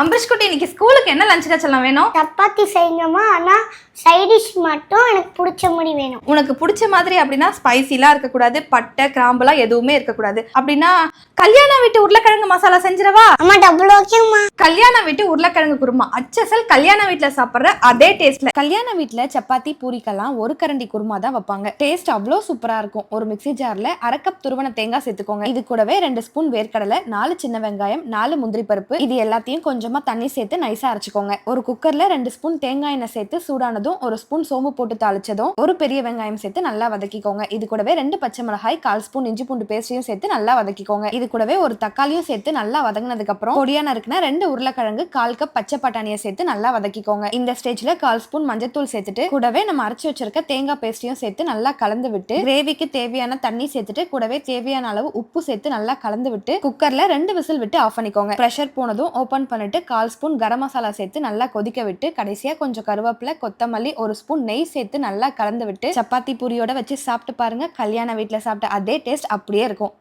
அம்பரிஷ் குட்டி இன்னைக்கு ஸ்கூலுக்கு என்ன லஞ்ச் கச்சலாம் வேணும்? சப்பாத்தி செய்யுங்கம்மா ஆனால் சைடிஷ் மட்டும் எனக்கு பிடிச்ச மாதிரி வேணும். உனக்கு பிடிச்ச மாதிரி அப்படின்னா ஸ்பைசிலாம் இருக்கக்கூடாது பட்டை கிராம்புலாம் எதுவுமே இருக்கக்கூடாது. அப்படின்னா கல்யாண வீட்டு உருளைக்கிழங்கு மசாலா செஞ்சிடவா? அம்மா டபுள் ஓகேம்மா கல்யாண வீட்டு உருளைக்கிழங்கு குருமா. அச்சசல் கல்யாண வீட்ல சாப்பிடுற அதே டேஸ்ட்ல கல்யாண வீட்ல சப்பாத்தி பூரிக்கெல்லாம் ஒரு கரண்டி குருமா தான் வைப்பாங்க. டேஸ்ட் அவ்வளோ சூப்பரா இருக்கும். ஒரு மிக்ஸி ஜார்ல அரை கப் துருவன தேங்காய் சேர்த்துக்கோங்க. இது கூடவே ரெண்டு ஸ்பூன் வேர்க்கடலை நாலு சின்ன வெங்காயம் நாலு முந்திரி பருப்பு. இது எல்லாத்தையும் கொஞ்சமா தண்ணி சேர்த்து நைஸாக அரைச்சிக்கோங்க. ஒரு குக்கரில் ரெண்டு ஸ்பூன் தேங்காய் எண்ணெய் சேர்த்து சூடானதும் ஒரு ஸ்பூன் சோம்பு போட்டு தாளிச்சதும் ஒரு பெரிய வெங்காயம் சேர்த்து நல்லா வதக்கிக்கோங்க. இது கூடவே ரெண்டு பச்சை மிளகாய் கால் ஸ்பூன் இஞ்சி பூண்டு பேஸ்டையும் சேர்த்து நல்லா வதக்கிக்கோங்க. இது கூடவே ஒரு தக்காளியும் சேர்த்து நல்லா வதங்கினதுக்கு அப்புறம் பொடியா நறுக்குன ரெண்டு உருளைக்கிழங்கு கால் கப் பச்சை பட்டாணியை சேர்த்து நல்லா வதக்கிக்கோங்க. இந்த ஸ்டேஜ்ல கால் ஸ்பூன் மஞ்சத்தூள் சேர்த்துட்டு கூடவே நம்ம அரைச்சி வச்சிருக்க தேங்காய் பேஸ்டையும் சேர்த்து நல்லா கலந்து விட்டு கிரேவிக்கு தேவையான தண்ணி சேர்த்துட்டு கூடவே தேவையான அளவு உப்பு சேர்த்து நல்லா கலந்து விட்டு குக்கர்ல ரெண்டு விசில் விட்டு ஆஃப் பண்ணிக்கோங்க. ப்ரெஷர் போனதும் ஓபன் பண்ணிட்டு கால் ஸ்பூன் கரம் மசாலா சேர்த்து நல்லா கொதிக்க விட்டு கடைசியா கொஞ்சம் கருவேப்பிலை கொத்தமல்லி ஒரு ஸ்பூன் நெய் சேர்த்து நல்லா கலந்து விட்டு சப்பாத்தி பூரியோட வச்சு சாப்பிட்டு பாருங்க. கல்யாண வீட்டில் சாப்பிட்ட அதே டேஸ்ட் அப்படியே இருக்கும்.